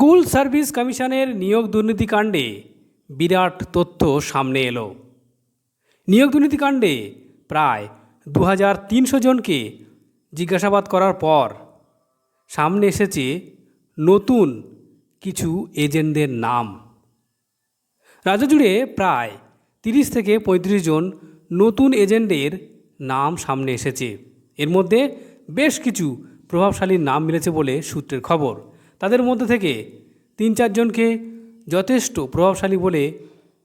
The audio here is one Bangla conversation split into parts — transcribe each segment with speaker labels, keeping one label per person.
Speaker 1: স্কুল সার্ভিস কমিশনের নিয়োগ দুর্নীতিকাণ্ডে বিরাট তথ্য সামনে এলো। নিয়োগ দুর্নীতিকাণ্ডে প্রায় দু হাজার তিনশো জনকে জিজ্ঞাসাবাদ করার পর সামনে এসেছে নতুন কিছু এজেন্টদের নাম। রাজ্য জুড়ে প্রায় তিরিশ থেকে পঁয়ত্রিশ জন নতুন এজেন্টের নাম সামনে এসেছে। এর মধ্যে বেশ কিছু প্রভাবশালী নাম মিলেছে বলে সূত্রের খবর। তাদের মধ্যে থেকে তিন চারজনকে যথেষ্ট প্রভাবশালী বলে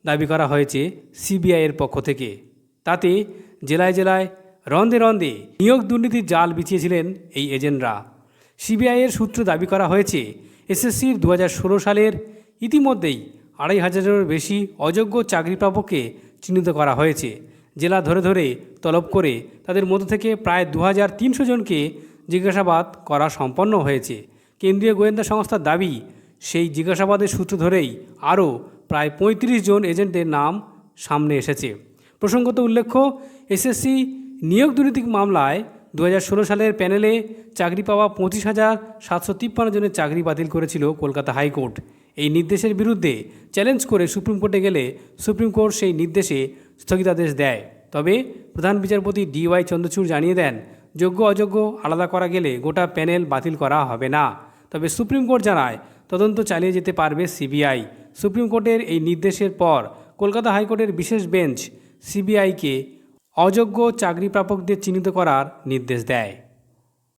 Speaker 1: দাবি করা হয়েছে সিবিআইয়ের পক্ষ থেকে। তাতে জেলায় জেলায় রন্দে রন্দে নিয়োগ দুর্নীতির জাল বিছিয়েছিলেন এই এজেন্টরা। সিবিআইয়ের সূত্রে দাবি করা হয়েছে এসএসসির দু হাজার ষোলো সালের ইতিমধ্যেই আড়াই হাজারেরও বেশি অযোগ্য চাকরিপ্রাপককে চিহ্নিত করা হয়েছে। জেলা ধরে ধরে তলব করে তাদের মধ্য থেকে প্রায় দু হাজার তিনশো জনকে জিজ্ঞাসাবাদ করা সম্পন্ন হয়েছে। কেন্দ্রীয় গোয়েন্দা সংস্থার দাবি, সেই জিজ্ঞাসাবাদের সূত্র ধরেই আরও প্রায় পঁয়ত্রিশ জন এজেন্টের নাম সামনে এসেছে। প্রসঙ্গত উল্লেখ্য, এসএসসি নিয়োগ দুর্নীতি মামলায় দু হাজার ষোলো সালের প্যানেলে চাকরি পাওয়া পঁচিশ হাজার সাতশো তিপ্পান্ন জনের চাকরি বাতিল করেছিল কলকাতা হাইকোর্ট। এই নির্দেশের বিরুদ্ধে চ্যালেঞ্জ করে সুপ্রিম কোর্টে গেলে সুপ্রিম কোর্ট সেই নির্দেশে স্থগিতাদেশ দেয়। তবে প্রধান বিচারপতি ডিওয়াই চন্দ্রচূড় জানিয়ে দেন যোগ্য অযোগ্য আলাদা করা গেলে গোটা প্যানেল বাতিল করা হবে না। তবে সুপ্রিম কোর্ট জানায় তদন্ত চালিয়ে যেতে পারবে সিবিআই। সুপ্রিম কোর্টের এই নির্দেশের পর কলকাতা হাইকোর্টের বিশেষ বেঞ্চ সিবিআইকে অযোগ্য চাকরি প্রাপকদের চিহ্নিত করার নির্দেশ দেয়।